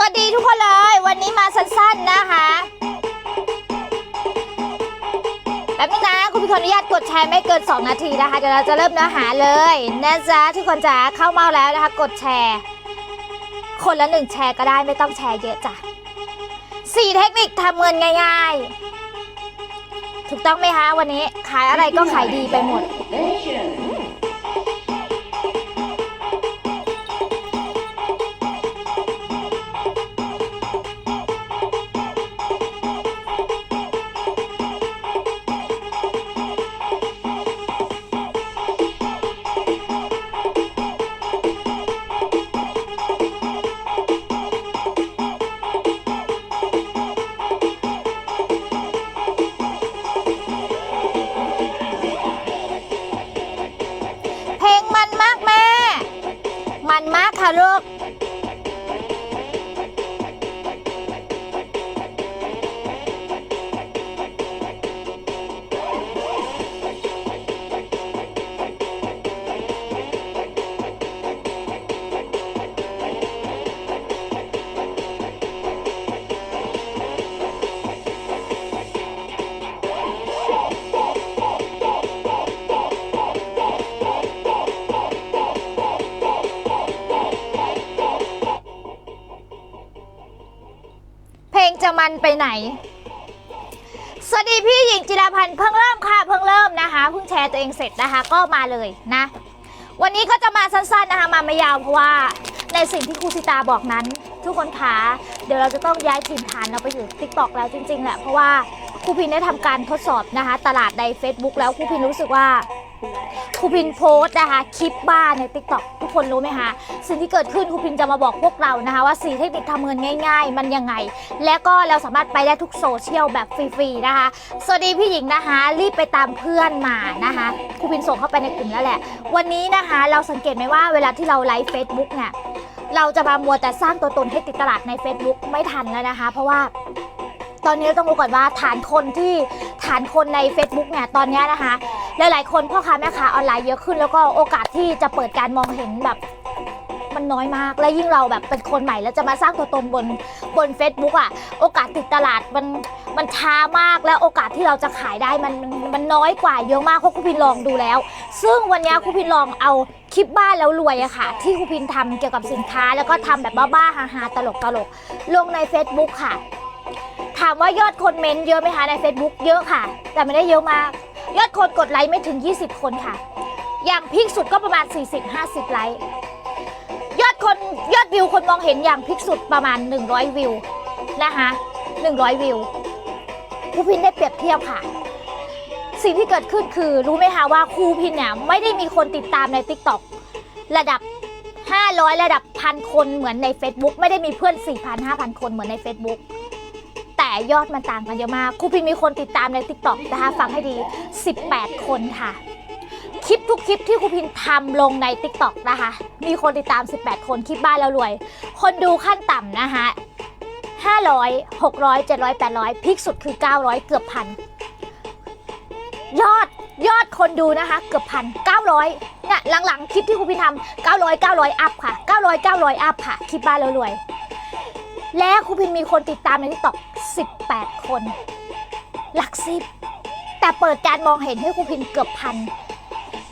วัสดีทุกคนเลย วันนี้มาสั้นๆนะคะแป๊บนึงนะคุณพี่ขออนุญาตกดแชร์ไม่เกิน 2 นาทีนะคะเดี๋ยวเราจะเริ่มเนื้อหาเลยนะจ๊ะทุกคนจ๋าเข้าเมาแล้วนะคะ กดแชร์ คนละหนึ่งแชร์ก็ได้ไม่ต้องแชร์เยอะจ้ะสี่เทคนิคทำเงินง่าย ๆ ถูกต้องไหมคะวันนี้ขายอะไรก็ขายดีไปหมด ไหน สวัสดีพี่หญิงจิราพันธ์เพิ่งเริ่มค่ะเพิ่งเริ่มนะคะเพิ่งแชร์ตัวเองเสร็จนะคะ ก็มาเลยนะ วันนี้ก็จะมาสั้นๆนะคะมาไม่ยาวเพราะว่าในสิ่งที่ครูสิตาบอกนั้น ทุกคนคะเดี๋ยวเราจะต้องย้ายถิ่นฐานเราไปอยู่ติ๊กตอกแล้วจริงๆแหละเพราะว่าครูพินได้ทำการทดสอบนะคะ ตลาดใน Facebook แล้วครูพินรู้สึกว่า ครูพินโพสต์นะคะคลิปบ้านใน t ิ k t o k ทุกคนรู้ไหมคะสิ่งที่เกิดขึ้นครูพินจะมาบอกพวกเรานะคะว่าสีเทคนิคทำเงินง่าย ๆ มันยังไง และก็เราสามารถไปได้ทุกโซเชียลแบบฟรีๆนะคะสวัสดีพี่หญิงนะคะรีบไปตามเพื่อนมานะคะครูพินส่งเข้าไปในกลุ่มแล้วแหละ วันนี้นะคะเราสังเกตไหมว่าเวลาที่เราไลฟ์เฟซบุ๊กเนี่ยเราจะมามัวแต่สร้างตัวตนให้ติดตลาดใน Facebook ไม่ทันแล้วนะคะ เพราะว่า ตอนนี้ต้องรู้ก่อนว่าฐานคนที่ฐานคนใน Facebook เนี่ยตอนนี้นะคะหลายๆคนพ่อค้าแม่ค้าออนไลน์เยอะขึ้น แล้วก็โอกาสที่จะเปิดการมองเห็นแบบมันน้อยมาก และยิ่งเราแบบเป็นคนใหม่แล้วจะมาสร้างตัวตนบนบน Facebook อะ โอกาสติดตลาดมันมันช้ามากและโอกาสที่เราจะขายได้มันมันน้อยกว่าเยอะมากเพราะครูพินลองดูแล้ว ซึ่งวันนี้ครูพินลองเอาคลิปบ้านแล้วรวยอะค่ะ ที่ครูพินทำเกี่ยวกับสินค้า แล้วก็ทำแบบบ้าๆฮาๆตลกๆลงใน Facebook ค่ะ ถามว่ายอดคนเมนต์เยอะไหมคะใน Facebook เยอะค่ะ แต่ไม่ได้เยอะมาก ยอดคนกดไลค์ไม่ถึง 20 คนค่ะ อย่างพีคสุดก็ประมาณ 40-50 ไลค์ยอดคนยอดวิวคนมองเห็นอย่างพีคสุดประมาณ 100 วิวนะคะ100 วิวครูพินได้เปรียบเทียบค่ะ สิ่งที่เกิดขึ้นคือรู้ไหมคะว่าครูพินเนี่ยไม่ได้มีคนติดตามใน TikTok ระดับ 500 ระดับพันคนเหมือนใน Facebook ไม่ได้มีเพื่อน 4,000 5,000 คนเหมือนใน Facebook แต่ยอดมันต่างกันเยอะมากครูพินมีคนติดตามใน t ิ k t o k นะคะ ฟังให้ดี 18 คนค่ะ คลิปทุกคลิปที่ครูพินทำลงใน t ิ k t o k นะคะ มีคนติดตาม 18 คนคลิปบ้านแล้วรวย คนดูขั้นต่ำนะคะ500 600 700 800พีคสุดคือ 900 เกือบพันยอดยอดคนดูนะคะ เกือบพัน900เนี่ยหลังๆ คลิปที่ครูพินทำ900 900 อัพค่ะ 900 900 อัพค่ะ คลิปบ้านแล้วรวย และครูพินมีคนติดตามในทิกตอก18 คน หลักสิบ แต่เปิดการมองเห็นให้ครูพินเกือบพัน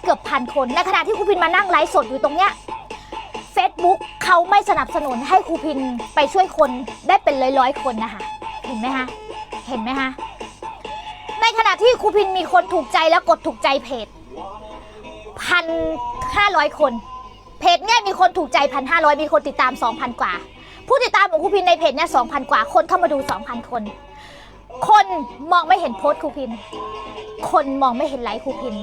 เกือบพันคน ในขณะที่ครูพินมานั่งไลฟ์สดอยู่ตรงเนี้ย Facebook เขาไม่สนับสนุนให้ครูพินไปช่วยคนได้เป็นร้อยๆคนนะคะ เห็นไหมคะ เห็นไหมคะ ในขณะที่ครูพินมีคนถูกใจแล้วกดถูกใจเพจพันห้าร้อยคน เพจเนี่ยมีคนถูกใจพันห้าร้อยมีคนติดตามสองพันกว่า ผู้ติดตามของครูพินในเพจเนี่ย2,000กว่าคนเข้ามาดู2,000คน คนมองไม่เห็นโพสต์ครูพิน คนมองไม่เห็นไลค์ครูพิน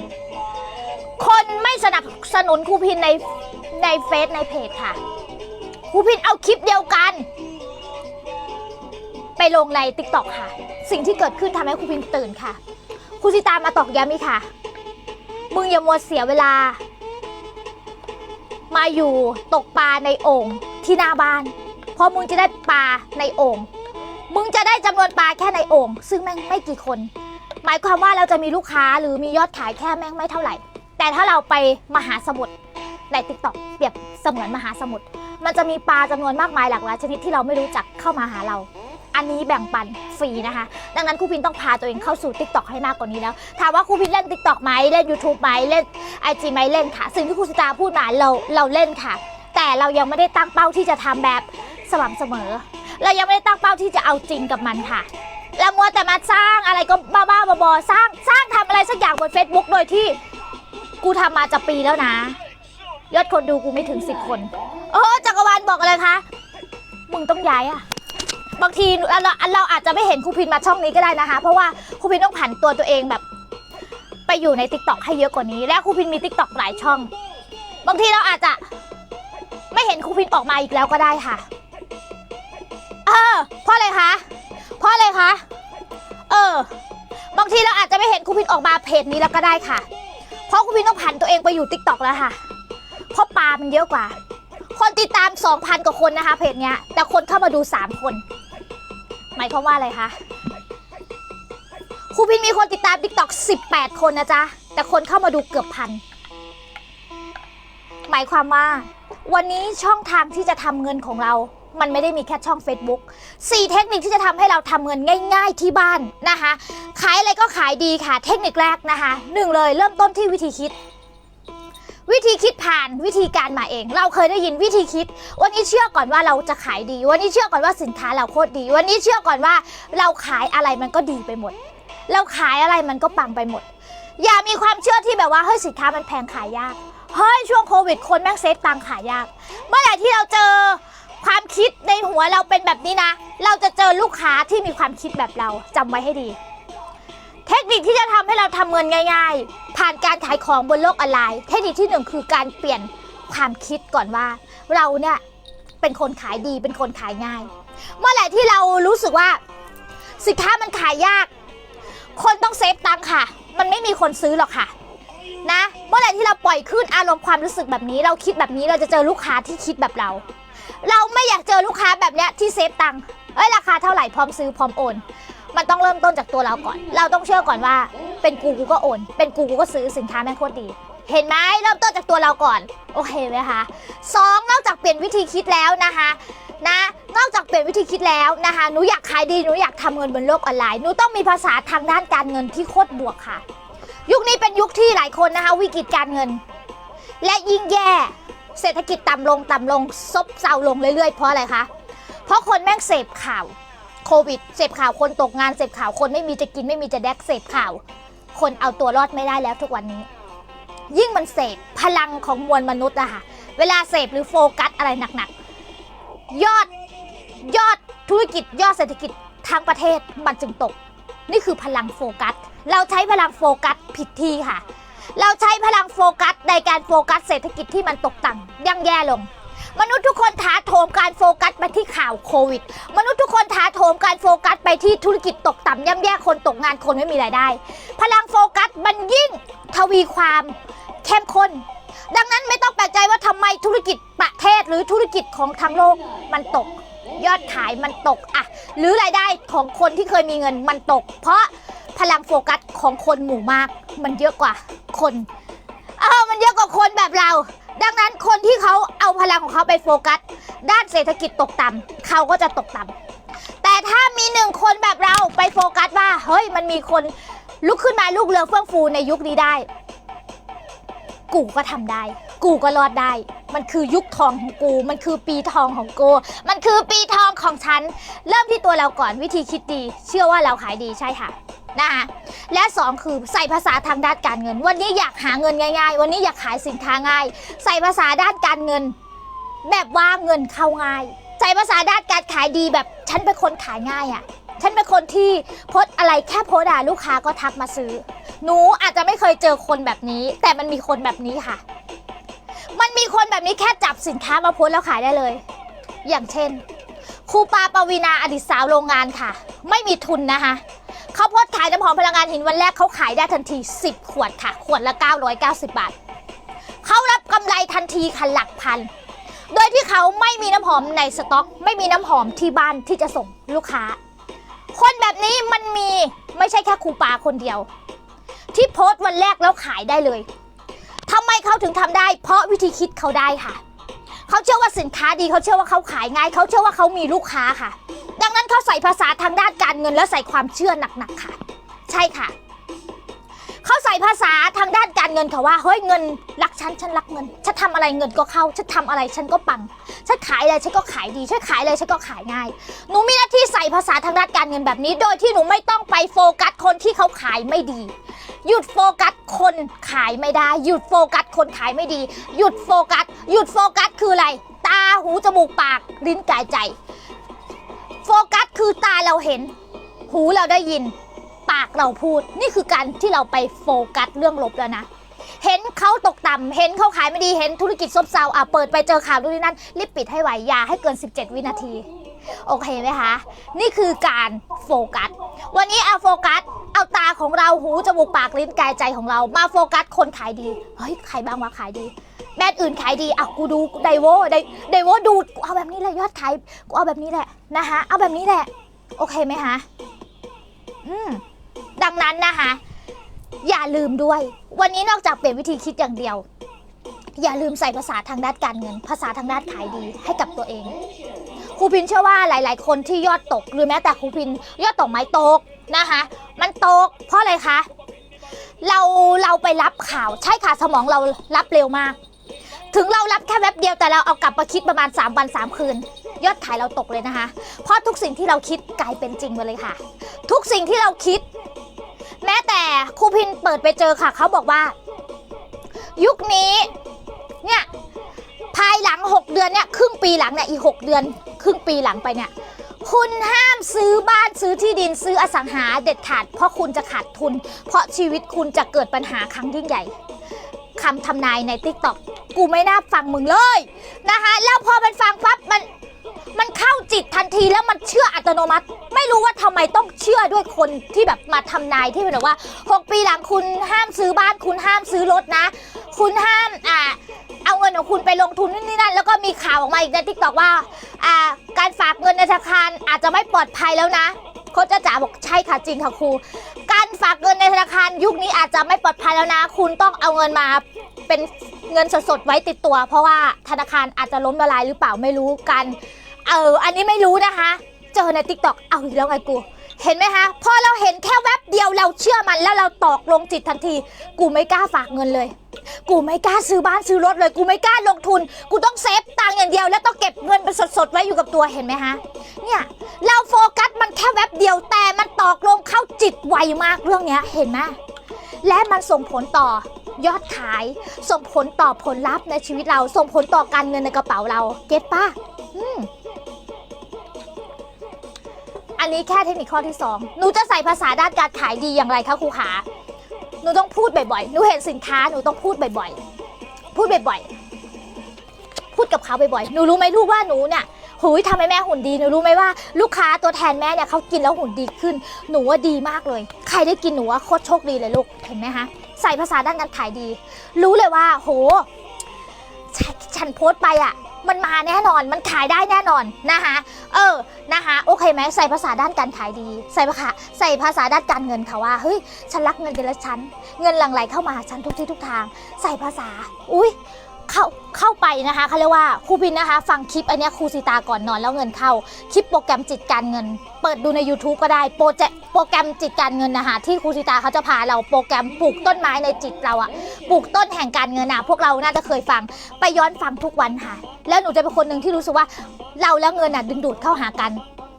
คนไม่สนับสนุนครูพินในในเฟซในเพจค่ะครูพินเอาคลิปเดียวกัน ไปลงในติ๊กต็อกค่ะ สิ่งที่เกิดขึ้นทำให้ครูพินตื่นค่ะครูสิตามาตอกย้ำอีกค่ะ มึงอย่ามัวเสียเวลา มาอยู่ตกปลาในโอ่งที่หน้าบ้าน เพราะมึงจะได้ปลาในโอ่งมึงจะได้จำนวนปลาแค่ในโอ่งซึ่งแม่งไม่กี่คน หมายความว่าเราจะมีลูกค้าหรือมียอดขายแค่แม่งไม่เท่าไหร่ แต่ถ้าเราไปมหาสมุทรในติ๊กต็อกเปรียบเสมือนมหาสมุทรมันจะมีปลาจำนวนมากมายหลากหลายชนิดที่เราไม่รู้จักเข้ามาหาเราอันนี้แบ่งปันฟรีนะคะ ดังนั้นครูพินต้องพาตัวเองเข้าสู่ t ิ k t o k ให้มากกว่านี้แล้ว ถามว่าครูพินเล่น t ิ k t o k ไหมเล่น YouTube ไหมเล่น IG ไหมเล่นค่ะ สิ่งที่ครูสตาพูดมาเราเราเล่นค่ะ แต่เรายังไม่ได้ตั้งเป้าที่จะทำแบบสม่ำเสมอ เรายังไม่ได้ตั้งเป้าที่จะเอาจริงกับมันค่ะแล้วมัวแต่มาสร้างอะไรก็บ้าๆบอๆสร้างสร้างทำอะไรสักอย่างบน Facebook โดยที่กูทำมาจะปีแล้วนะ ยอดคนดูกูไม่ถึง10คนโอ้จักรวาลบอกอะไรคะมึงต้องย้ายอะบางทีเราเราเราอาจจะไม่เห็นครูพินมาช่องนี้ก็ได้นะคะ เพราะว่าครูพินต้องผันตัวตัวเองแบบ ไปอยู่ใน t ิ k t o k ให้เยอะกว่านี้ และครูพินมี t ิ k t o k หลายช่อง บางทีเราอาจจะ ไม่เห็นครูพินออกมาอีกแล้วก็ได้ค่ะ เออเพราะอะไรคะเพราะอะไรคะเออบางทีเราอาจจะไม่เห็นครูพินออกมาเพจนี้แล้วก็ได้ค่ะ เพราะครูพินต้องผันตัวเองไปอยู่ t ิ k t o k แล้วค่ะ เพราะปลามันเยอะกว่า คนติดตาม 2,000 กว่าคนนะคะเพจเนี้ย แต่คนเข้ามาดู 3 คน หมายความว่าอะไรคะครูพินมีคนติดตาม t ิ k t o k 18 คนนะจ๊ะ แต่คนเข้ามาดูเกือบพัน หมายความว่า วันนี้ช่องทางที่จะทำเงินของเรา มันไม่ได้มีแค่ช่อง Facebook 4 เทคนิคที่จะทำให้เราทำเงินง่าย ๆ ที่บ้านนะคะ ขายอะไรก็ขายดีค่ะ เทคนิคแรกนะคะหนึ่งเลยเริ่มต้นที่วิธีคิด วิธีคิดผ่านวิธีการมาเอง เราเคยได้ยินวิธีคิด วันนี้เชื่อก่อนว่าเราจะขายดี วันนี้เชื่อก่อนว่าสินค้าเราโคตรดี วันนี้เชื่อก่อนว่าเราขายอะไรมันก็ดีไปหมด เราขายอะไรมันก็ปังไปหมด อย่ามีความเชื่อที่แบบว่าเฮ้ยสินค้ามันแพงขายยาก เฮ้ยช่วงโควิด คนแม่งเซฟตังค์ขายยาก เมื่อไหร่ที่เราเจอความคิดในหัวเราเป็นแบบนี้นะ เราจะเจอลูกค้าที่มีความคิดแบบเราจำไว้ให้ดี เทคนิคที่จะทำให้เราทำเงินง่าย ๆ ผ่านการขายของบนโลกออนไลน์ เทคนิคที่หนึ่งคือการเปลี่ยนความคิดก่อนว่า เราเนี่ยเป็นคนขายดีเป็นคนขายง่าย เมื่อไหร่ที่เรารู้สึกว่า สินค้ามันขายยาก คนต้องเซฟตังค์ค่ะ มันไม่มีคนซื้อหรอกค่ะ นะเมื่อไหร่ที่เราปล่อยขึ้นอารมณ์ความรู้สึกแบบนี้ เราคิดแบบนี้เราจะเจอลูกค้าที่คิดแบบเรา เราไม่อยากเจอลูกค้าแบบเนี้ยที่เซฟตังค์เอ้ยราคาเท่าไหร่พร้อมซื้อพร้อมโอน มันต้องเริ่มต้นจากตัวเราก่อน เราต้องเชื่อก่อนว่า เป็นกูกูก็โอน เป็นกูกูก็ซื้อสินค้าแม่งโคตรดี เห็นไหมเริ่มต้นจากตัวเราก่อน โอเคไหมคะสองนอกจากเปลี่ยนวิธีคิดแล้วนะคะนะนอกจากเปลี่ยนวิธีคิดแล้วนะคะหนูอยากขายดีหนูอยากทำเงินบนโลกออนไลน์หนูต้องมีภาษาทางด้านการเงินที่โคตรบวกค่ะ ยุคนี้เป็นยุคที่หลายคนนะคะวิกฤตการเงิน และยิ่งแย่เศรษฐกิจต่ำลงต่ำลงซบเซาลงเรื่อยๆ เพราะอะไรคะ เพราะคนแม่งเสพข่าวโควิดเสพข่าวคนตกงานเสพข่าวคนไม่มีจะกินไม่มีจะแดกเสพข่าว คนเอาตัวรอดไม่ได้แล้วทุกวันนี้ ยิ่งมันเสพพลังของมวลมนุษย์อะค่ะเวลาเสพหรือโฟกัสอะไรหนักๆ ยอดยอดธุรกิจยอดเศรษฐกิจทั้งประเทศมันจึงตก นี่คือพลังโฟกัส เราใช้พลังโฟกัสผิดที่ค่ะ เราใช้พลังโฟกัสในการโฟกัสเศรษฐกิจที่มันตกต่ำย่ำแย่ลง มนุษย์ทุกคนท้าโถมการโฟกัสไปที่ข่าวโควิด มนุษย์ทุกคนท้าโถมการโฟกัสไปที่ธุรกิจตกต่ำย่ำแย่คนตกงานคนไม่มีรายได้ พลังโฟกัสมันยิ่งทวีความเข้มข้นดังนั้นไม่ต้องแปลกใจว่าทำไมธุรกิจประเทศหรือธุรกิจของทั้งโลกมันตก ยอดขายมันตกอะหรือรายได้ของคนที่เคยมีเงินมันตก เพราะพลังโฟกัสของคนหมู่มาก มันเยอะกว่าคนเออมันเยอะกว่าคนแบบเรา ดังนั้นคนที่เขาเอาพลังของเขาไปโฟกัส ด้านเศรษฐกิจตกต่ำเขาก็จะตกต่ำแต่ถ้ามีหนึ่งคนแบบเราไปโฟกัสว่า เฮ้ยมันมีคนลุกขึ้นมาลูกเรือเฟื่องฟูในยุคนี้ได้ กูก็ทำได้ กูก็รอดได้ มันคือยุคทองของกู มันคือปีทองของกู มันคือปีทองของฉัน เริ่มที่ตัวเราก่อนวิธีคิดดี เชื่อว่าเราขายดีใช่ค่ะนะคะและสองคือใส่ภาษาทางด้านการเงิน วันนี้อยากหาเงินง่าย ๆ วันนี้อยากขายสินค้าง่าย ใส่ภาษาด้านการเงิน แบบว่าเงินเข้าง่าย ใส่ภาษาด้านการขายดีแบบฉันเป็นคนขายง่ายอะ่ะฉันเป็นคนที่โพสอะไรแค่โพสต์อะลูกค้าก็ทักมาซื้อ หนูอาจจะไม่เคยเจอคนแบบนี้ แต่มันมีคนแบบนี้ค่ะ มันมีคนแบบนี้แค่จับสินค้ามาโพสแล้วขายได้เลย อย่างเช่นครูปาปวีนาอดีตสาวโรงงานค่ะ ไม่มีทุนนะคะเขาโพสขายน้ำหอมพลังงานหินวันแรกเขาขายได้ทันที 10 ขวดค่ะ ขวดละ 990 บาทเขารับกำไรทันทีค่ะหลักพัน โดยที่เขาไม่มีน้ำหอมในสต็อก ไม่มีน้ำหอมที่บ้านที่จะส่งลูกค้า คนแบบนี้มันมีไม่ใช่แค่ครูปาคนเดียว ที่โพสต์วันแรกแล้วขายได้เลย ทำไมเขาถึงทำได้ เพราะวิธีคิดเขาได้ค่ะ เขาเชื่อว่าสินค้าดีเขาเชื่อว่าเขาขายง่าย เขาเชื่อว่าเขามีลูกค้าค่ะ ดังนั้นเขาใส่ภาษาทางด้านการเงินแล้วใส่ความเชื่อหนักๆค่ะ ใช่ค่ะเขาใส่ภาษาทางด้านการเงินค่ะว่าเฮ้ยเงินรักฉันฉันรักเงินฉันทำอะไรเงินก็เข้าฉันทำอะไรฉันก็ปังฉันขายอะไรฉันก็ขายดีฉันขายอะไรฉันก็ขายง่ายหนูมีหน้าที่ใส่ภาษาทางด้านการเงินแบบนี้ โดยที่หนูไม่ต้องไปโฟกัสคนที่เขาขายไม่ดี หยุดโฟกัสคนขายไม่ได้ หยุดโฟกัสคนขายไม่ดี หยุดโฟกัส หยุดโฟกัสคืออะไร ตาหูจมูกปากลิ้นกายใจ โฟกัสคือตาเราเห็น หูเราได้ยิน ปากเราพูด นี่คือการที่เราไปโฟกัสเรื่องลบแล้วนะเห็นเขาตกต่ำเห็นเขาขายไม่ดี เห็นธุรกิจซบเซา อะ เปิดไปเจอข่าวดูนนี่นั่น รีบปิดให้ไหวอย่าให้เกิน 17 วินาที โอเคไหมคะ นี่คือการโฟกัส วันนี้เอาโฟกัส เอาตาของเราหูจมูกปากลิ้นกายใจของเรา มาโฟกัสคนขายดี เฮ้ยใครบ้างวะขายดีแบรนด์อื่นขายดีอะกูดูไดโวไดไดโวดูกูเอาแบบนี้แหละยอดขายกูเอาแบบนี้แหละนะคะเอาแบบนี้แหละ โอเคไหมคะอืมดังนั้นนะคะ อย่าลืมด้วย วันนี้นอกจากเปลี่ยนวิธีคิดอย่างเดียว อย่าลืมใส่ภาษาทางด้านการเงิน ภาษาทางด้านขายดีให้กับตัวเอง ครูพินเชื่อว่าหลาย ๆ คนที่ยอดตกหรือแม้แต่ครูพินยอดตกไม้ตกนะคะ มันตก เพราะอะไรคะเราเราไปรับข่าวใช่ค่ะสมองเรารับเร็วมาก ถึงเรารับแค่แวบเดียวแต่เราเอากลับมาคิดประมาณ 3 วัน 3 คืน ยอดขายเราตกเลยนะคะ เพราะทุกสิ่งที่เราคิดกลายเป็นจริงไปเลยค่ะ ทุกสิ่งที่เราคิด แม้แต่ครูพินเปิดไปเจอค่ะ เขาบอกว่า ยุคนี้เนี่ยภายหลัง 6 เดือนเนี่ยครึ่งปีหลังเนี่ยอีก 6 เดือน ครึ่งปีหลังไปเนี่ย คุณห้ามซื้อบ้านซื้อที่ดินซื้ออสังหาเด็ดขาด เพราะคุณจะขาดทุน เพราะชีวิตคุณจะเกิดปัญหาครั้งยิ่งใหญ่คำทำนายใน t ิ k t o k กูไม่น่าฟังมึงเลยนะคะแล้วพอมันฟังปั๊บมันมันเข้าจิตทันทีแล้วมันเชื่ออัตโนมัติ ไม่รู้ว่าทำไมต้องเชื่อด้วยคนที่แบบมาทำนายที่เป็นแบบว่า 6 ปีหลังคุณห้ามซื้อบ้าน คุณห้ามซื้อรถนะ คุณห้ามอ่า เอาเงินของคุณไปลงทุนนี่นี่นั่นแล้วก็มีข่าวออกมาอีกในทิกตอกว่าอ่า การฝากเงินในธนาคารอาจจะไม่ปลอดภัยแล้วนะโคชจ๋าบอกใช่ค่ะจริงค่ะครู การฝากเงินในธนาคารยุคนี้อาจจะไม่ปลอดภัยแล้วนะ คุณต้องเอาเงินมาเป็นเงินสดๆไว้ติดตัว เพราะว่าธนาคารอาจจะล้มละลายหรือเปล่าไม่รู้กัน เอออันนี้ไม่รู้นะคะ เจอในทิกตอกเอาอีกแล้วไงกู เห็นไหมคะพอเราเห็นแค่แวบเดียวเราเชื่อมันแล้วเราตอกลงจิตทันที กูไม่กล้าฝากเงินเลย กูไม่กล้าซื้อบ้านซื้อรถเลย กูไม่กล้าลงทุน กูต้องเซฟตังค์อย่างเดียว แล้วต้องเก็บเงินเป็นสดๆไว้อยู่กับตัวเห็นไหมคะเนี่ยเราโฟกัสมันแค่แวบเดียวแต่มันตอกลงเข้าจิตไวมากเรื่องเนี้ยเห็นไหมและมันส่งผลต่อยอดขาย ส่งผลต่อผลลัพธ์ในชีวิตเรา ส่งผลต่อการเงินในกระเป๋าเรา เก็ตปะอืม อันนี้แค่เทคนิคข้อที่2หนูจะใส่ภาษาด้านการขายดีอย่างไรคะครูขาหนูต้องพูดบ่อยๆหนูเห็นสินค้าหนูต้องพูดบ่อยๆพูดบ่อยๆพูดกับเขาบ่อยๆหนูรู้ไหมลูกว่าหนูเนี่ยหุยทำให้แม่หุ่นดีหนูรู้ไหมว่าลูกค้าตัวแทนแม่เนี่ยเขากินแล้วหุ่นดีขึ้น หนูว่าดีมากเลย ใครได้กินหนูว่าโคตรโชคดีเลยลูกเห็นไหมคะใส่ภาษาด้านการขายดี รู้เลยว่า โห ฉันโพสต์ไปอะ มันมาแน่นอน มันขายได้แน่นอนนะคะเออนะคะโอเคไหมใส่ภาษาด้านการขายดี ใส่ภาษาใส่ภาษาด้านการเงินค่ะว่าเฮ้ยฉันรักเงินเดือนละฉันเงินหลั่งไหลเข้ามาหาฉันทุกที่ทุกทาง ใส่ภาษาอุ้ย เข้าเข้าไปนะคะเขาเรียกว่าครูพินนะคะ ฟังคลิปอันนี้ครูสีตาก่อนนอนแล้วเงินเข้า คลิปโปรแกรมจิตการเงิน เปิดดูใน YouTube ก็ได้โปรเจโปรแกรมจิตการเงินนะคะที่ครูสีตาเขาจะพาเราโปรแกรมปลูกต้นไม้ในจิตเราอะปลูกต้นแห่งการเงินอะพวกเราน่าจะเคยฟังไปย้อนฟังทุกวันค่ะ แล้วหนูจะเป็นคนหนึ่งที่รู้สึกว่าเราแล้วเงินอะดึงดูดเข้าหากัน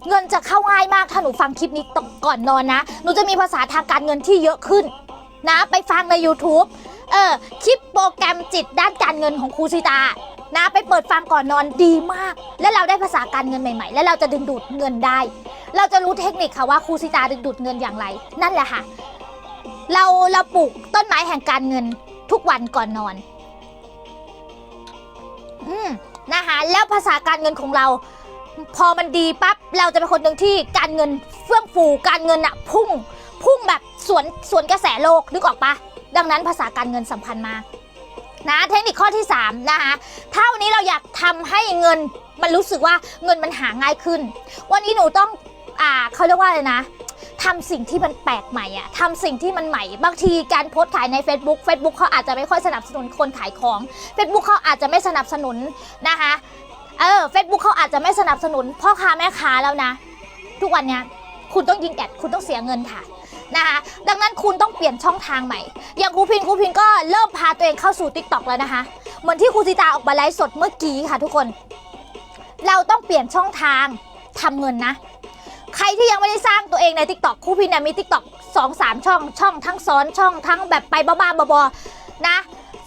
เงินจะเข้าง่ายมากถ้าหนูฟังคลิปนี้ก่อนนอนนะ หนูจะมีภาษาทางการเงินที่เยอะขึ้นนะ ไปฟังใน YouTube เออคลิปโปร รมจิตด้านการเงินของครูซิตานะไปเปิดฟังก่อนนอนดีมาก และเราได้ภาษาการเงินใหม่ ๆ และเราจะดึงดูดเงินได้ เราจะรู้เทคนิคค่ะว่าครูซิตาดึงดูดเงินอย่างไร นั่นแหละค่ะ เราเราปลูกต้นไม้แห่งการเงินทุกวันก่อนนอน อืมนะคะแล้วภาษาการเงินของเรา พอมันดีปั๊บเราจะเป็นคนหนึ่งที่การเงินเฟื่องฟูการเงินอะพุ่ง พุ่งแบบสวนสวนกระแสโลกนึกออกปะดังนั้นภาษาการเงินสำคัญมาก นะเทคนิคข้อที่ 3 นะคะถ้าวันนี้เราอยากทำให้เงินมันรู้สึกว่าเงินมันหาง่ายขึ้น วันนี้หนูต้องอ่าเขาเรียกว่าอะไรนะทำสิ่งที่มันแปลกใหม่อะทำสิ่งที่มันใหม่ บางทีการโพสต์ขายใน Facebook Facebook เขาอาจจะไม่ค่อยสนับสนุนคนขายของ Facebook เขาอาจจะไม่สนับสนุนนะคะเออ Facebook เขาอาจจะไม่สนับสนุนพ่อค้าแม่ค้าแล้วนะ ทุกวันเนี้ยคุณต้องยิงแอดคุณต้องเสียเงินค่ะ นะคะดังนั้นคุณต้องเปลี่ยนช่องทางใหม่ อย่างครูพินครูพินก็เริ่มพาตัวเองเข้าสู่ t ิ k t o k แล้วนะคะ เหมือนที่ครูซิตาออกมาไลฟ์สดเมื่อกี้ค่ะทุกคน เราต้องเปลี่ยนช่องทางทำเงินนะ ใครที่ยังไม่ได้สร้างตัวเองใน t ิ k t o k ครูพินเนี่ยมี t ิ k t o k สองสามช่อง ช่องทั้งซ้อนช่องทั้งแบบไปบ้าๆบอๆนะ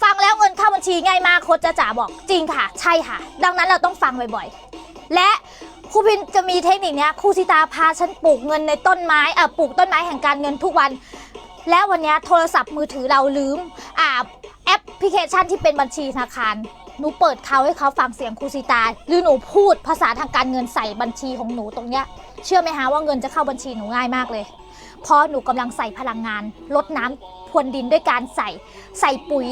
ฟังแล้วเงินเข้าบัญชีง่ายมากโคชจะจ๋าบอกจริงค่ะ ใช่ค่ะ ดังนั้นเราต้องฟังบ่อยๆ และ ครูพินจะมีเทคนิคเนี้ยครูสิตาพาฉันปลูกเงินในต้นไม้อะปลูกต้นไม้แห่งการเงินทุกวัน แล้ววันเนี้ยโทรศัพท์มือถือเราลืมอ่าแอปพลิเคชันที่เป็นบัญชีธนาคารหนูเปิดเขาให้เขาฟังเสียงครูสิตา หรือหนูพูดภาษาทางการเงินใส่บัญชีของหนูตรงเนี้ยเชื่อไหมฮะว่าเงินจะเข้าบัญชีหนูง่ายมากเลย เพราะหนูกำลังใส่พลังงานลดน้ำ พรวนดินด้วยการใส่ ใส่ปุ๋ย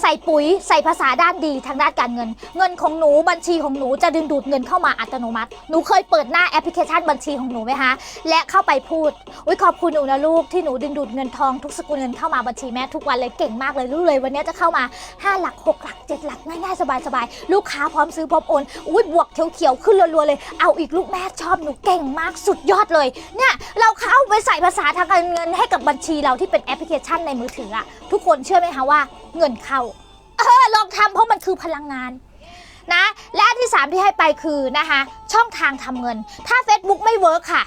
ใส่ปุ๋ย ใส่ภาษาด้านดีทางด้านการเงิน เงินของหนูบัญชีของหนูจะดึงดูดเงินเข้ามาอัตโนมัติ หนูเคยเปิดหน้าแอปพลิเคชันบัญชีของหนูไหมคะและเข้าไปพูดอุ้ยขอบคุณหนูนะลูกที่หนูดึงดูดเงินทองทุกสกุลเงินเข้ามาบัญชีแม่ทุกวันเลยเก่งมากเลยรู้เลยวันนี้จะเข้ามา 5 หลัก 6 หลัก 7 หลักง่ายๆสบายๆลูกค้าพร้อมซื้อพร้อมโอนอุ้ยบวกเขียวๆขึ้นรัวๆเลยเอาอีกลูกแม่ชอบหนูเก่งมากสุดยอดเลยเนี่ยเราเข้าไปใส่ภาษาทางการเงินให้กับบัญชีเราที่เป็นแอปพลิเคชันในมือถืออะทุกคนเชื่อไหมคะว่าเงินเข้าเออลองทำเพราะมันคือพลังงานนะและอันที่ 3 ที่ให้ไปคือนะคะช่องทางทำเงิน ถ้า Facebook ไม่เวิร์กค่ะ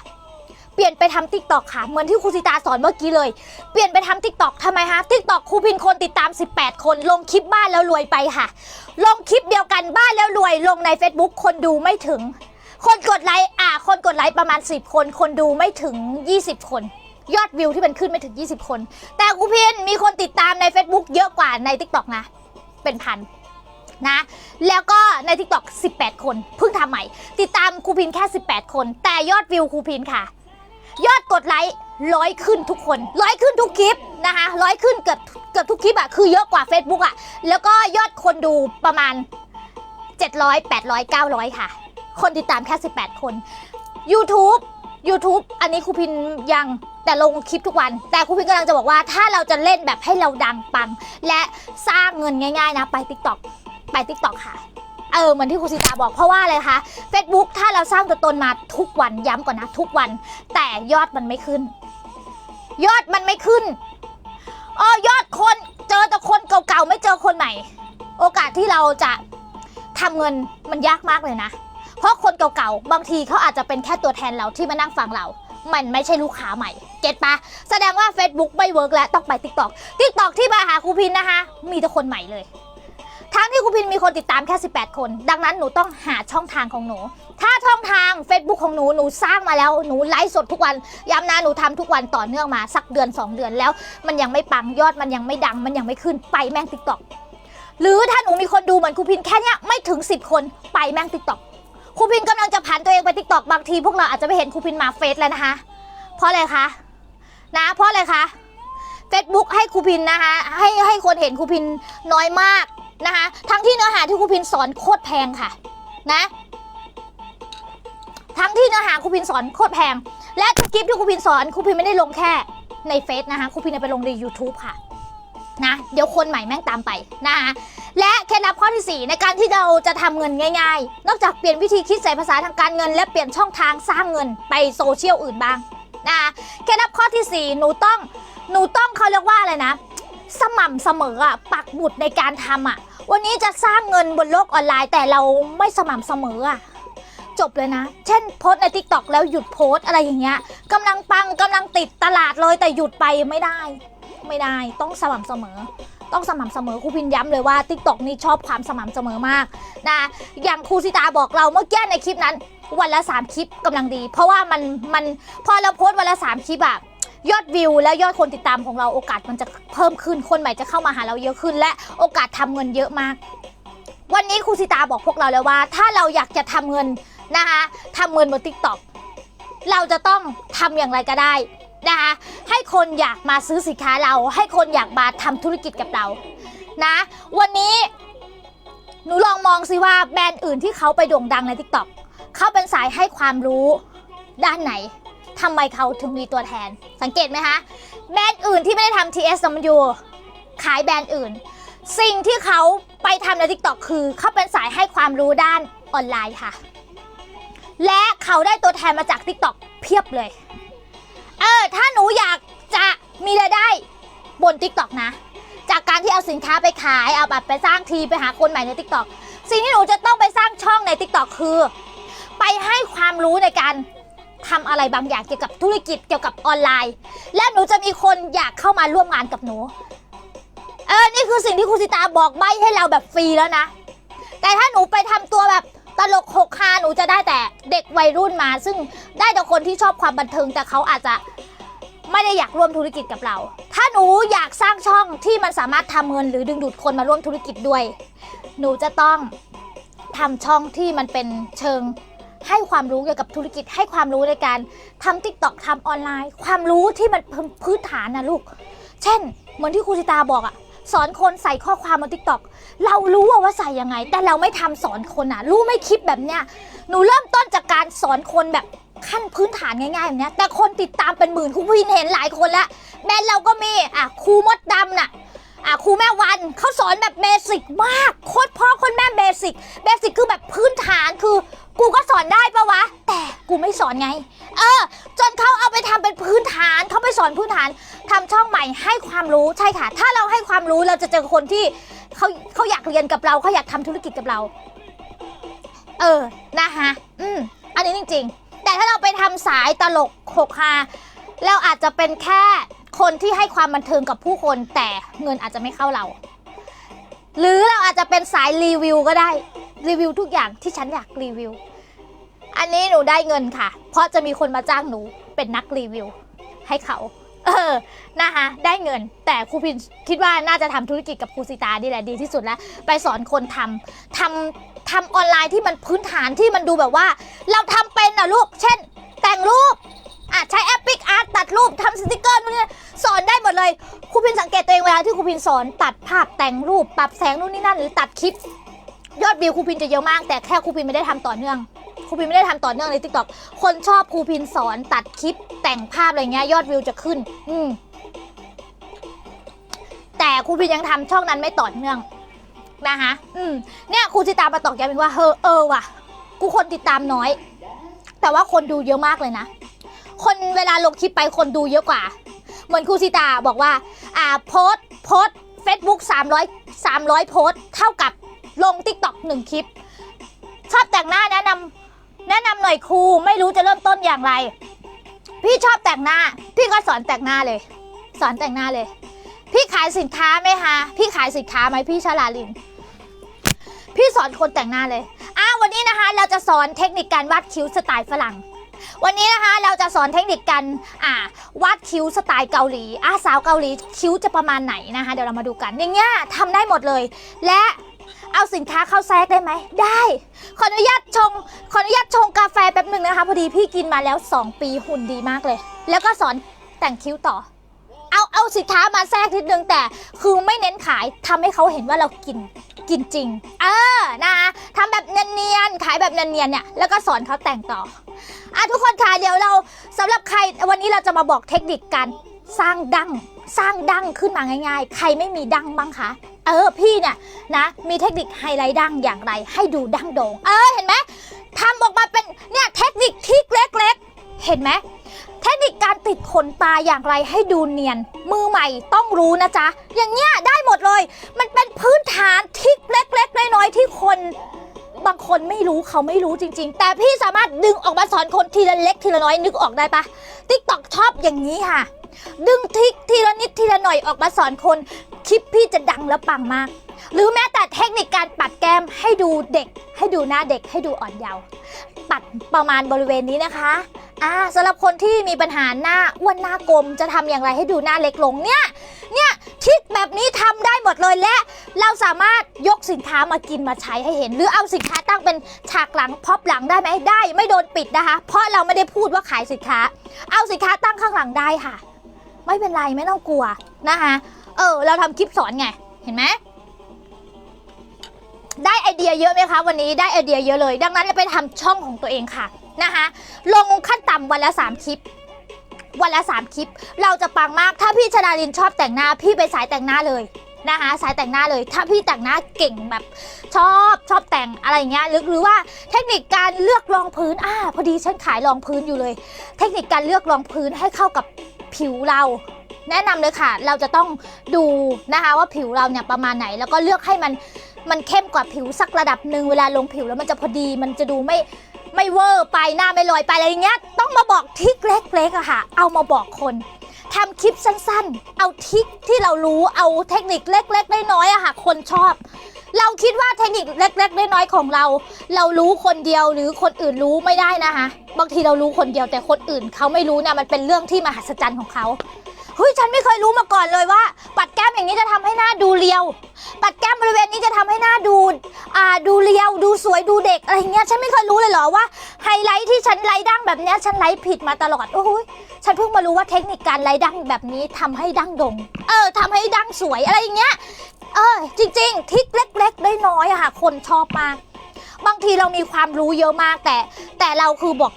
เปลี่ยนไปทำทิกตอกค่ะ เหมือนที่ครูสิตาสอนเมื่อกี้เลย เปลี่ยนไปทำทิกตอกทำไมคะทิกตอกครูพินคนติดตาม 18 คน ลงคลิปบ้านแล้วรวยไปค่ะ ลงคลิปเดียวกันบ้านแล้วรวย ลงใน Facebook คนดูไม่ถึง คนกดไลค์อะคนกดไลค์ประมาณ 10 คน คนดูไม่ถึง 20 คน ยอดวิวที่มันขึ้นไม่ถึง 20 คน แต่ครูพินมีคนติดตามใน Facebook เยอะกว่าใน TikTok นะ เป็นพันนะ แล้วก็ใน TikTok 18 คนเพิ่งทำใหม่ ติดตามครูพินแค่ 18 คน แต่ยอดวิวครูพินค่ะ ยอดกดไลค์ร้อยขึ้นทุกคนร้อยขึ้นทุกคลิปนะคะร้อยขึ้นเกือบเกือบทุกคลิปอะคือเยอะกว่า Facebook อะแล้วก็ยอดคนดูประมาณ 700 800 900 ค่ะ คนติดตามแค่ 18 คน YouTube YouTube อันนี้ครูพินยัง แต่ลงคลิปทุกวัน แต่ครูพินกำลังจะบอกว่าถ้าเราจะเล่นแบบให้เราดังปัง และสร้างเงินง่ายๆนะไป TikTok ไป TikTok ค่ะเออเหมือนที่ครูสิตาบอกเพราะว่าอะไรคะ Facebook ถ้าเราสร้างตัวตนมาทุกวันย้ำก่อนนะทุกวัน แต่ยอดมันไม่ขึ้น ยอดมันไม่ขึ้นอ๋อยอดคนเจอแต่คนเก่าๆไม่เจอคนใหม่ โอกาสที่เราจะทำเงินมันยากมากเลยนะ เพราะคนเก่าๆบางทีเขาอาจจะเป็นแค่ตัวแทนเราที่มานั่งฟังเรา มันไม่ใช่ลูกค้าใหม่ เก็ตปะแสดงว่า Facebook ไม่เวิร์กแล้วต้องไป TikTok TikTok ที่มาหาครูพินนะคะ มีแต่คนใหม่เลย ทั้งที่ครูพินมีคนติดตามแค่ 18 คน ดังนั้นหนูต้องหาช่องทางของหนู ถ้าช่องทาง Facebook ของหนูหนูสร้างมาแล้วหนูไลฟ์สดทุกวันย้ำนะหนูทำทุกวันต่อเนื่องมาสักเดือน 2 เดือนแล้ว มันยังไม่ปังยอดมันยังไม่ดัง มันยังไม่ขึ้นไปแม่ง TikTok หรือถ้าหนูมีคนดูเหมือนครูพินแค่เนี้ยไม่ถึง 10 คนไปแม่ง TikTok ครูพินกำลังจะผ่านตัวเองไป TikTok บางทีพวกเราอาจจะไม่เห็นครูพินมาเฟซแล้วนะคะ เพราะอะไรคะนะเพราะอะไรคะ Facebook ให้ครูพินนะคะให้ให้คนเห็นครูพินน้อยมากนะคะทั้งที่เนื้อหาที่ครูพินสอนโคตรแพงค่ะนะทั้งที่เนื้อหาครูพินสอนโคตรแพง และทุกคลิปที่ครูพินสอนครูพินไม่ได้ลงแค่ในเฟซนะคะครูพินไปลงใน YouTube ค่ะนะเดี๋ยวคนใหม่แม่งตามไปนะคะ และเคล็ดลับข้อที่ 4 ในการที่เราจะทำเงินง่าย ๆ นอกจากเปลี่ยนวิธีคิดใส่ภาษาทางการเงิน และเปลี่ยนช่องทางสร้างเงินไปโซเชียลอื่นบ้างนะเคล็ดลับข้อที่ 4 หนูต้องหนูต้องเขาเรียกว่าอะไรนะ สม่ำเสมออะปักหมุดในการทำอะวันนี้จะสร้างเงินบนโลกออนไลน์แต่เราไม่สม่ำเสมออะจบเลยนะ เช่นโพสใน t ิ k t o k แล้วหยุดโพสอะไรอย่างเงี้ยกำลังปังกำลังติดตลาดเลยแต่หยุดไปไม่ได้ ไม่ได้ต้องสม่ำเสมอ ต้องสม่ำเสมอครูพินย้ำเลยว่า t ิ k t o k นี่ชอบความสม่ำเสมอมากนะอย่างครูสิตาบอกเราเมื่อกี้ในคลิปนั้น วันละ 3 คลิปกำลังดี เพราะว่ามันมันพอเราโพสต์วันละ 3 คลิปอะยอดวิวและยอดคนติดตามของเราโอกาสมันจะเพิ่มขึ้นคนใหม่จะเข้ามาหาเราเยอะขึ้น และโอกาสทำเงินเยอะมาก วันนี้ครูสิตาบอกพวกเราแล้วว่า ถ้าเราอยากจะทำเงินนะคะทำเงินบน t ิ k t o k เราจะต้องทำอย่างไรก็ได้ นะคะให้คนอยากมาซื้อสินค้าเรา ให้คนอยากมาทำธุรกิจกับเรานะ วันนี้หนูลองมองซิว่าแบรนด์อื่นที่เขาไปโด่งดังใน t ิ k t o k เขาเป็นสายให้ความรู้ด้านไหนทำไมเขาถึงมีตัวแทน สังเกตไหมคะแบรนด์อื่นที่ไม่ได้ทำ TSW ขายแบรนด์อื่น สิ่งที่เขาไปทำใน TikTok คือเขาเป็นสายให้ความรู้ด้านออนไลน์ค่ะ และเขาได้ตัวแทนมาจาก TikTok เพียบเลย ออถ้าหนูอยากจะมีรายได้บน TikTok นะ จากการที่เอาสินค้าไปขายเอาแบบไปสร้างทีไปหาคนใหม่ใน TikTok สิ่งที่หนูจะต้องไปสร้างช่องใน TikTok คือ ไปให้ความรู้ในการทำอะไรบางอย่างเกี่ยวกับธุรกิจเกี่ยวกับออนไลน์ และหนูจะมีคนอยากเข้ามาร่วมงานกับหนูเออนี่คือสิ่งที่ครูสิตาบอกใบให้เราแบบฟรีแล้วนะ แต่ถ้าหนูไปทำตัวแบบ ตลกหกฮาหนูจะได้แต่เด็กวัยรุ่นมา ซึ่งได้แต่คนที่ชอบความบันเทิงแต่เขาอาจจะไม่ได้อยากร่วมธุรกิจกับเรา ถ้าหนูอยากสร้างช่องที่มันสามารถทำเงินหรือดึงดูดคนมาร่วมธุรกิจด้วย หนูจะต้องทำช่องที่มันเป็นเชิงให้ความรู้เกี่ยวกับธุรกิจให้ความรู้ในการทำทิกตอกทำออนไลน์ ความรู้ที่มันพื้นฐานนะลูก เช่น เหมือนที่ครูสิตาบอกอะ สอนคนใส่ข้อความบนทิกตอกเรารู้ว่าใส่ยังไง แต่เราไม่ทำสอนคนอะรู้ไม่คลิปแบบเนี้ยหนูเริ่มต้นจากการสอนคนแบบขั้นพื้นฐานง่ายๆแบบเนี้ยแต่คนติดตามเป็นหมื่นครูพินเห็นหลายคนแล้วแบรนด์เราก็มีอะครูมดดำน่ะอะครูแม่วันเขาสอนแบบเบสิกมากโคตรพ่อคนแม่เบสิกเบสิกคือแบบพื้นฐานคือ กูก็สอนได้ปะวะ แต่กูไม่สอนไง เออ จนเขาเอาไปทำเป็นพื้นฐานเขาไปสอนพื้นฐานทำช่องใหม่ให้ความรู้ใช่ค่ะ ถ้าเราให้ความรู้เราจะเจอคนที่เขาเขาอยากเรียนกับเราเขาอยากทำธุรกิจกับเรา เออนะคะอืมอันนี้จริง ๆ แต่ถ้าเราไปทำสายตลกหกฮาเราอาจจะเป็นแค่คนที่ให้ความบันเทิงกับผู้คน แต่เงินอาจจะไม่เข้าเรา หรือเราอาจจะเป็นสายรีวิวก็ได้ รีวิวทุกอย่างที่ฉันอยากรีวิว อันนี้หนูได้เงินค่ะ เพราะจะมีคนมาจ้างหนูเป็นนักรีวิว ให้เขา เออ นะคะได้เงิน แต่ครูพินคิดว่าน่าจะทำธุรกิจกับครูสิตานี่แหละดีที่สุดแล้ว ไปสอนคนทำทำทำออนไลน์ที่มันพื้นฐานที่มันดูแบบว่า เราทำเป็นนะลูก เช่น แต่งรูปอะใช้แอปพิกอาร์ตตัดรูปทำสติกเกอร์นู่นนี่สอนได้หมดเลยครูพินสังเกตตัวเองเวลาที่ครูพินสอนตัดภาพแต่งรูปปรับแสงนู่นนี่นั่นหรือตัดคลิป ยอดวิวครูพินจะเยอะมาก แต่แค่ครูพินไม่ได้ทำต่อเนื่องครูพินไม่ได้ทำต่อเนื่องในทิกตอกคนชอบครูพินสอนตัดคลิปแต่งภาพอะไรเงี้ยยอดวิวจะขึ้น อืมแต่ครูพินยังทำช่องนั้นไม่ต่อเนื่องนะคะอืมเนี่ยครูสิตามาตอกย้ำอีกว่าเฮอเออว่ะ กูคนติดตามน้อย แต่ว่าคนดูเยอะมากเลยนะคนเวลาลงคลิปไปคนดูเยอะกว่า เหมือนครูสิตาบอกว่า อ่าโพสโพสเฟซบุ๊ก300 300โพสเท่ากับ ลง t ิ k t o k หนึ่งคลิป ชอบแต่งหน้าแนะนำแนะนำหน่อยครูไม่รู้จะเริ่มต้นอย่างไร พี่ชอบแต่งหน้า พี่ก็สอนแต่งหน้าเลย สอนแต่งหน้าเลย พี่ขายสินค้าไหมคะพี่ขายสินค้าไหมพี่ชาลาลิน พี่สอนคนแต่งหน้าเลยอะวันนี้นะคะ เราจะสอนเทคนิคการวาดคิ้วสไตล์ฝรั่งวันนี้นะคะเราจะสอนเทคนิคการอ่าวาดคิ้วสไตล์เกาหลีอะสาวเกาหลีคิ้วจะประมาณไหนนะคะ เดี๋ยวเรามาดูกันอย่างเงี้ยทำได้หมดเลย และ เอาสินค้าเข้าแทรกได้ไหม ได้ ขออนุญาตชง ขออนุญาตชงกาแฟแป๊บหนึ่งนะคะ พอดีพี่กินมาแล้ว 2 ปีหุ่นดีมากเลย แล้วก็สอนแต่งคิ้วต่อ เอาเอาสินค้ามาแทรกนิดนึงแต่ คือไม่เน้นขายทำให้เขาเห็นว่าเรากินกินจริง เออนะคะทำแบบเนียนๆ ขายแบบเนียนๆ เนี่ย แล้วก็สอนเขาแต่งต่อ อะทุกคนค่ะ เดี๋ยวเราสำหรับใครวันนี้เราจะมาบอกเทคนิคการสร้างดั้ง สร้างดั้งขึ้นมาง่าย ๆ ใครไม่มีดั้งบ้างคะ เออพี่เนี่ยนะมีเทคนิคไฮไลท์ดังอย่างไรให้ดูดังโด่งเออเห็นไหมทำออกมาเป็นเนี่ยเทคนิคทริกเล็กๆ เห็นไหมเทคนิคการติดขนตาอย่างไรให้ดูเนียน มือใหม่ต้องรู้นะจ๊ะ อย่างเงี้ยได้หมดเลย มันเป็นพื้นฐานทิกเล็กๆน้อยๆที่คนบางคนไม่รู้เขาไม่รู้จริง ๆ แต่พี่สามารถดึงออกมาสอนคนทีละเล็กทีละน้อยนึกออกได้ปะติ๊กตอกชอบอย่างนี้ค่ะ ดึงทิกทีละนิดทีละหน่อยออกมาสอนคนคลิปพี่จะดังและปังมาก หรือแม้แต่เทคนิคการปัดแก้มให้ดูเด็ก ให้ดูหน้าเด็กให้ดูอ่อนเยาว์ปัดประมาณบริเวณนี้นะคะอ่าสำหรับคนที่มีปัญหาหน้าอ้วนหน้ากลมจะทำอย่างไรให้ดูหน้าเล็กลงเนี่ยเนี่ยทิกแบบนี้ทำได้หมดเลยและ เราสามารถยกสินค้ามากินมาใช้ให้เห็น หรือเอาสินค้าตั้งเป็นฉากหลังพอปหลังได้ไหมได้ ไม่โดนปิดนะคะ เพราะเราไม่ได้พูดว่าขายสินค้า เอาสินค้าตั้งข้างหลังได้ค่ะ ไม่เป็นไรไม่ต้องกลัวนะคะเออ เราทำคลิปสอนไง เห็นไหมได้ไอเดียเยอะไหมคะวันนี้ได้ไอเดียเยอะเลย ดังนั้นไปทำช่องของตัวเองค่ะนะคะลงขั้นต่ำวันละ 3 คลิป วันละ 3 คลิป เราจะปังมากถ้าพี่ชนาลินชอบแต่งหน้าพี่ไปสายแต่งหน้าเลยนะคะสายแต่งหน้าเลย ถ้าพี่แต่งหน้าเก่งแบบชอบชอบแต่งอะไรเงี้ยหรือหรือว่าเทคนิคการเลือกรองพื้นอ่าพอดีฉันขายรองพื้นอยู่เลย เทคนิคการเลือกรองพื้นให้เข้ากับ ผิวเรา แนะนำเลยค่ะ เราจะต้องดูนะคะว่าผิวเราเนี่ยประมาณไหน แล้วก็เลือกให้มันมันเข้มกว่าผิวสักระดับหนึ่งเวลาลงผิวแล้วมันจะพอดีมันจะดูไม่ไม่เวอร์ไปหน้าไม่ลอยไปอะไรอย่างเงี้ยต้องมาบอกทิกเล็กๆอะค่ะ เอามาบอกคน ทำคลิปสั้นๆ เอาทิกที่เรารู้เอาเทคนิคเล็กๆน้อยๆอะค่ะ คนชอบ เราคิดว่าเทคนิคเล็กๆน้อยๆของเรา เรารู้คนเดียวหรือคนอื่นรู้ไม่ได้นะคะ บางทีเรารู้คนเดียวแต่คนอื่นเขาไม่รู้เนี่ยมันเป็นเรื่องที่มหัศจรรย์ของเขา เฮ้ยฉันไม่เคยรู้มาก่อนเลยว่า ปัดแก้มอย่างนี้จะทำให้หน้าดูเรียว ปัดแก้มบริเวณนี้จะทำให้หน้าดูอ่าดูเรียว ดูสวยดูเด็กอะไรเงี้ยฉันไม่เคยรู้เลยเหรอว่าไฮไลท์ที่ฉันไลท์ดั้งแบบเนี้ยฉันไลท์ผิดมาตลอดโอ้ยฉันเพิ่งมารู้ว่าเทคนิคการไลท์ดั้งแบบนี้ทำให้ดั้งโดง เออทำให้ดั้งสวยอะไรอย่างเงี้ยเออจริง ๆทิกเล็กๆได้น้อยอะค่ะ คนชอบมากบางทีเรามีความรู้เยอะมากแต่ แต่เราคือบอก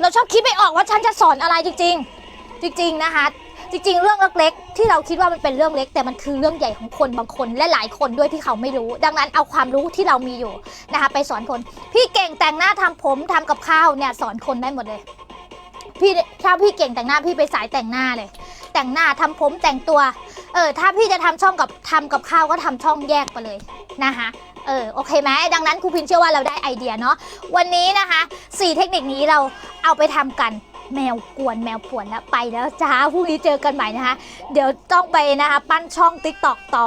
เราชอบคิดไม่ออกว่าฉันจะสอนอะไรจริง ๆ จริง ๆ นะคะ จริงๆ เรื่องเล็กๆ ที่เราคิดว่ามันเป็นเรื่องเล็ก แต่มันคือเรื่องใหญ่ของคนบางคนและหลายคนด้วยที่เขาไม่รู้ ดังนั้นเอาความรู้ที่เรามีอยู่นะคะไปสอนคนพี่เก่งแต่งหน้าทำผมทำกับข้าวเนี่ยสอนคนได้หมดเลย พี่ถ้าพี่เก่งแต่งหน้าพี่ไปสายแต่งหน้าเลย แต่งหน้าทำผมแต่งตัวเออถ้าพี่จะทำช่องกับทำกับข้าวก็ทำช่องแยกไปเลยนะคะเออโอเคไหมดังนั้นครูพินเชื่อว่าเราได้ไอเดียเนาะวันนี้นะคะสี่เทคนิคนี้เราเอาไปทำกัน แมวกวนแมวป่วนแล้วไปแล้วจ้าพรุ่งนี้เจอกันใหม่นะคะ เดี๋ยวต้องไปนะคะ ปั้นช่องติ๊กตอกต่อ